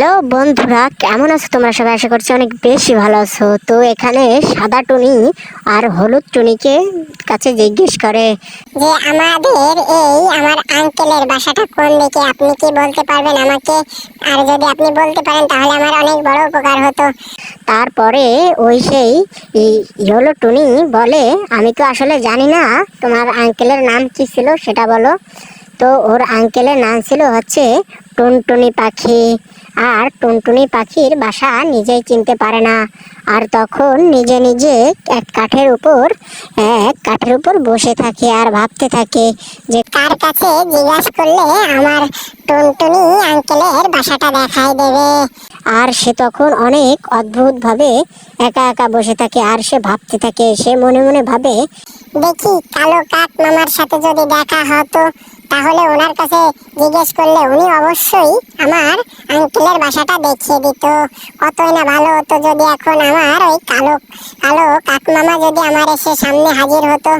Hello বন্ধুরা কেমন আছো তোমরা? সবাই আশা করছি অনেক বেশি ভালো আছো। তো এখানে সাদা টুনি আর হলুদ টুনিকে কাছে জিজ্ঞেস করে। যে আমাদের এই আমার আঙ্কেলের বাসাটা কোন দিকে? আপনি কি বলতে পারবেন আমাকে? আর যদি আপনি বলতে পারেন তাহলে আমার অনেক বড় উপকার হতো। তারপরে ওই সেই ইয়েলো টুনি বলে আমি তো আসলে জানি না তোমার আঙ্কেলের নাম কি ছিল সেটা বলো। তো ওর আঙ্কেলের নাম ছিল হচ্ছে টুনটুনি পাখি। আর টুনটুনি পাখির বাসা নিজেই চিনতে পারে না। আর তখন নিজে নিজে এক কাঠের উপর, এক কাঠের উপর বসে থাকে আর ভাবতে থাকে যে কার কাছে জিজ্ঞাসা করলে আমার টুনটুনি আঙ্কেলের বাসাটা দেখাই দেবে। আর সে তখন অনেক অদ্ভুতভাবে একা একা বসে থাকে আর সে ভাবতে থাকে, সে মনে মনে ভাবে, দেখি কালো কাক মামার সাথে যদি দেখা হতো তাহলে ওনার কাছে জিজ্ঞেস করলে উনি অবশ্যই আমার আঙ্কেলের বাসাটা দেখিয়ে দিত। কতই না ভালো হতো যদি এখন আমার ওই কালো কালো কাক মামা যদি আমার এসে সামনে হাজির হতো।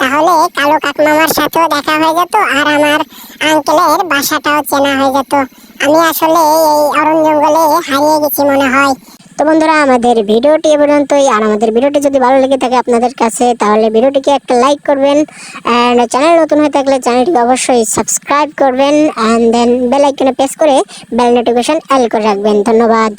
তাহলে কালো কাক মামার সাথেও দেখা হয়ে যেত আর আমার আঙ্কেলের বাসাটাও চেনা হয়ে যেত। আমি আসলে এই অরণ জঙ্গলে হারিয়ে গেছি মনে হয়। তো বন্ধুরা, আমাদের ভিডিওটি এ পর্যন্তই। আর আমাদের ভিডিওটি যদি ভালো লেগে থাকে আপনাদের কাছে, তাহলে ভিডিওটিকে একটা লাইক করবেন। অ্যান্ড চ্যানেল নতুন হয়ে থাকলে চ্যানেলটিকে অবশ্যই সাবস্ক্রাইব করবেন। অ্যান্ড দেন বেল আইকনে প্রেস করে বেল নোটিফিকেশন অ্যাল করে রাখবেন। ধন্যবাদ।